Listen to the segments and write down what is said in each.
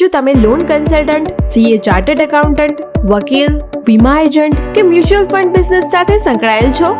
શું તમે loan consultant CA chartered accountant વકીલ, વીમા એજન્ટ કે મ્યુચ્યુઅલ ફંડ બિઝનેસ સાથે સંકળાયેલ છો?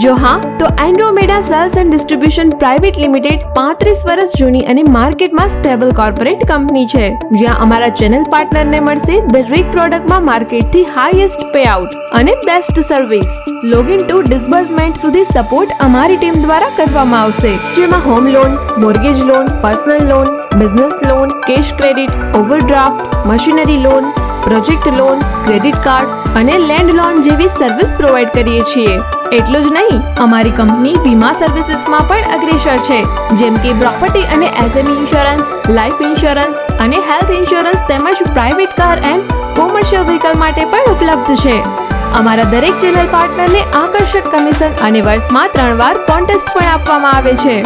જો હા, તો Andromeda sales and distribution private limited પાંત્રીસ વર્ષ જૂની અને માર્કેટમાં સ્ટેબલ કોર્પોરેટ કંપની છે. જ્યાં અમારા ચેનલ પાર્ટનરને મળશે દરેક પ્રોડક્ટમાં માર્કેટથી હાઈએસ્ટ પે આઉટ અને best service login to disbursement સુધી સપોર્ટ અમારી ટીમ દ્વારા કરવામાં આવશે. જેમાં home loan mortgage loan personal loan business loan cash credit overdraft machinery loan project loan, credit card અને લેન્ડ લોન જેવી સર્વિસ પ્રોવાઈડ કરીએ છીએ. એટલું જ નહીં, અમારી કંપની વીમા સર્વિસીસમાં પણ અગ્રેસર છે, જેમ કે પ્રોપર્ટી અને એસએમઈ ઇન્સ્યોરન્સ, લાઈફ ઇન્સ્યોરન્સ અને હેલ્થ ઇન્સ્યોરન્સ તેમજ private car and commercial vehicle માટે પણ ઉપલબ્ધ છે. અમારા દરેક ચેનલ પાર્ટનરને આકર્ષક કમિશન અને વર્ષમાં ત્રણ વાર કોન્ટેસ્ટ પણ આપવામાં આવે છે.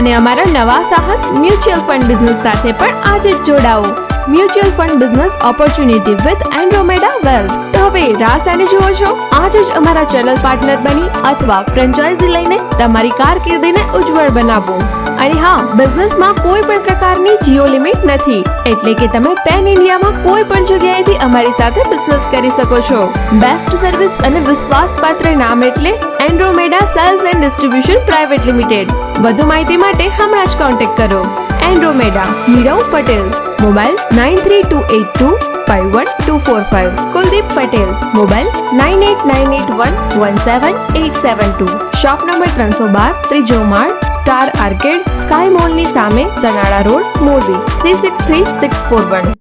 અને અમારા નવા સાહસ મ્યુચ્યુઅલ ફંડ બિઝનેસ સાથે પણ આજે જ જોડાઓ. Mutual fund business opportunity with Andromeda wealth તો હવે રાસ એને જુઓ છો? આજે જ અમારા ચેનલ પાર્ટનર બની અથવા ફ્રેન્ચાઇઝી લઈને તમારી કારકિર્દીને ઉજ્જવળ બનાવો. અને હા, બિઝનેસમાં કોઈ પણ પ્રકારની જીઓ લિમિટ નથી. એટલે કે તમે પેન ઇન્ડિયામાં કોઈ પણ જગ્યાએથી અમારી સાથે બિઝનેસ કરી શકો છો. બેસ્ટ સર્વિસ અને વિશ્વાસપાત્ર નામ એટલે Andromeda sales and distribution private limited વધુ માહિતી માટે હમણાં જ કોન્ટેક્ટ કરો. Andromeda Nirav Patel. Mobile nine three two eight two five one two four five Kuldeep Patel mobile nine eight nine eight one one seven eight seven two shop number ત્રણસો બાર ત્રીજો માળ સ્ટાર આર્કેડ સ્કાય મોલની સામે Sanala road Morbi three six three six four one